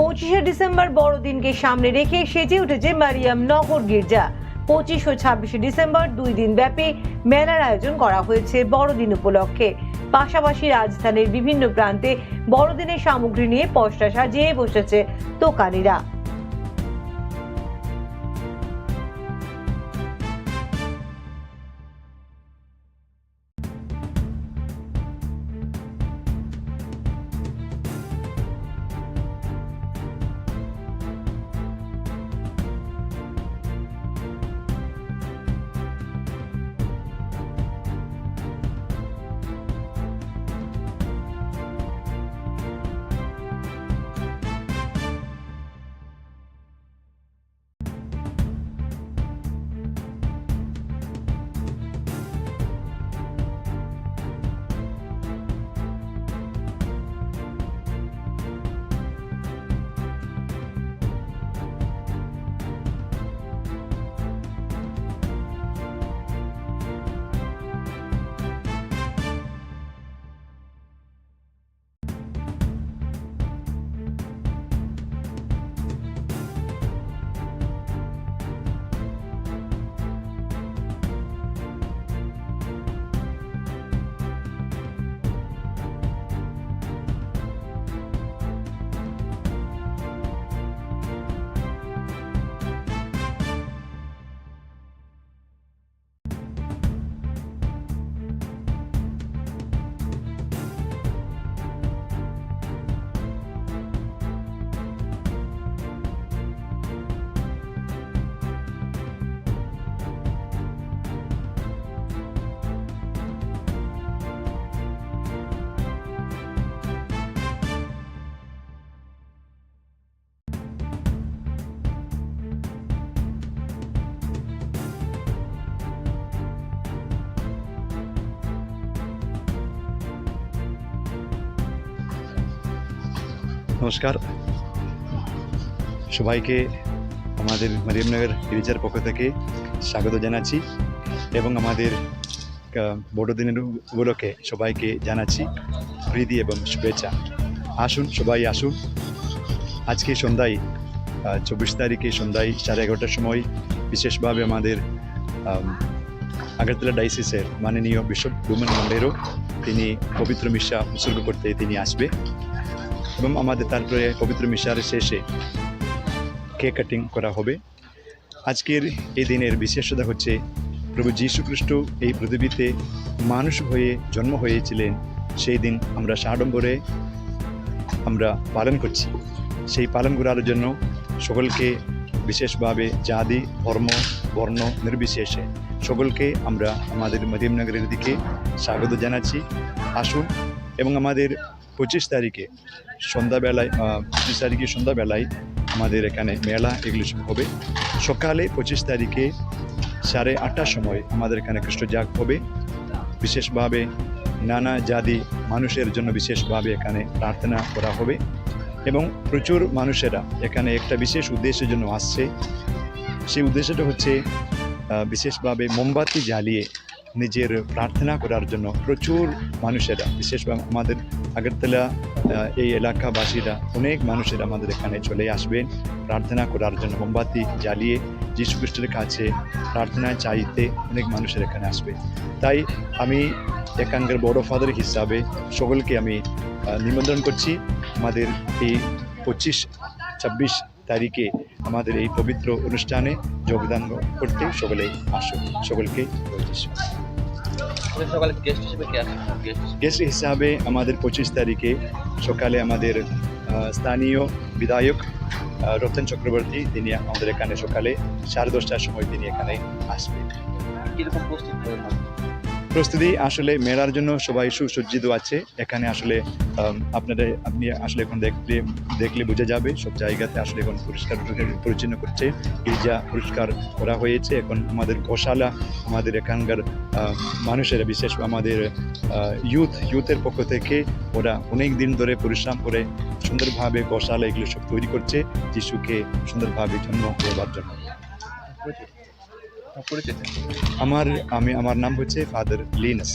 পঁচিশে ডিসেম্বর বড়দিনকে সামনে রেখে সেজে উঠেছে মারিয়াম নগর গির্জা। পঁচিশ ও ছাব্বিশে ডিসেম্বর দুই দিন ব্যাপী মেলার আয়োজন করা হয়েছে বড়দিন উপলক্ষে। পাশাপাশি রাজধানীর বিভিন্ন প্রান্তে বড়দিনের সামগ্রী নিয়ে পশ্চা সাজিয়ে বসেছে দোকানিরা। নমস্কার। সবাইকে আমাদের মারিয়ামনগর গিরিজার পক্ষ থেকে স্বাগত জানাচ্ছি এবং আমাদের বড়দিনের উপলক্ষে সবাইকে জানাচ্ছি প্রীতি এবং শুভেচ্ছা। আসুন, সবাই আসুন। আজকে সন্ধ্যায় চব্বিশ তারিখে সন্ধ্যায় সাড়ে এগারোটার সময় বিশেষভাবে আমাদের আগরতলা ডাইসিসের মাননীয় বিশপ ডুমেন মন্ডেরও তিনি পবিত্র মিশা উৎসর্গ করতে তিনি আসবে। এবং আমাদের তারপরে পবিত্র মিশার শেষে কেক কাটিং করা হবে। আজকের এই দিনের বিশেষতা হচ্ছে প্রভু যীশু খ্রিস্ট এই পৃথিবীতে মানুষ হয়ে জন্ম হয়েছিলেন। সেই দিন আমরা সাড়ম্বরে আমরা পালন করছি। সেই পালন করার জন্য সকলকে বিশেষভাবে জাতি, ধর্ম, বর্ণ নির্বিশেষে সকলকে আমরা আমাদের মদিমনগরের দিকে স্বাগত জানাচ্ছি। আসুন এবং আমাদের পঁচিশ তারিখে সন্ধ্যাবেলায় পঁচিশ তারিখে সন্ধ্যাবেলায় আমাদের এখানে মেলা এগুলো সব হবে। সকালে পঁচিশ তারিখে সাড়ে আটটার সময় আমাদের এখানে খ্রিস্টজাগ হবে। বিশেষভাবে নানা জাতি মানুষের জন্য বিশেষভাবে এখানে প্রার্থনা করা হবে এবং প্রচুর মানুষেরা এখানে একটা বিশেষ উদ্দেশ্যের জন্য আসছে। সেই উদ্দেশ্যটা হচ্ছে বিশেষভাবে মোমবাতি জ্বালিয়ে নিজের প্রার্থনা করার জন্য প্রচুর মানুষেরা বিশেষভাবে আমাদের আগরতলা এই এলাকাবাসীরা, অনেক মানুষেরা আমাদের এখানে চলে আসবেন প্রার্থনা করার জন্য। মোমবাতি জ্বালিয়ে যীশু খ্রিস্টের কাছে প্রার্থনা চাইতে অনেক মানুষের এখানে আসবে। তাই আমি এখানকার বড় ফাদার হিসাবে সকলকে আমি নিমন্ত্রণ করছি। আমাদের এই পঁচিশ, ছাব্বিশ তারিখে আমাদের এই পবিত্র অনুষ্ঠানে যোগদান করতে সকলেই আসুন। সকলকে সকালে গেস্ট হিসেবে কে আসবে গেস্ট গেস্ট হিসাবে আমাদের পঁচিশ তারিখে সকালে আমাদের স্থানীয় বিধায়ক রতন চক্রবর্তী তিনি আমাদের এখানে সকালে সাড়ে দশটার সময় তিনি এখানে আসবেন। কীরকম প্রস্তুত? প্রস্তুতি আসলে মেলার জন্য সবাই সুসজ্জিত আছে। এখানে আসলে আপনাদের, আপনি আসলে এখন দেখলে দেখলে বোঝা যাবে সব জায়গাতে আসলে এখন পরিষ্কার পরিচ্ছন্ন করছে। গির্জা পরিষ্কার করা হয়েছে। এখন আমাদের গোশালা, আমাদের এখানকার মানুষেরা, বিশেষ আমাদের ইউথ ইউথের পক্ষ থেকে ওরা অনেক দিন ধরে পরিশ্রম করে সুন্দরভাবে গোশালা এগুলো সব তৈরি করছে। যিশুকে সুন্দরভাবে জন্ম দেওয়ার জন্য। আমার আমি আমার নাম হচ্ছে ফাদার লিনাস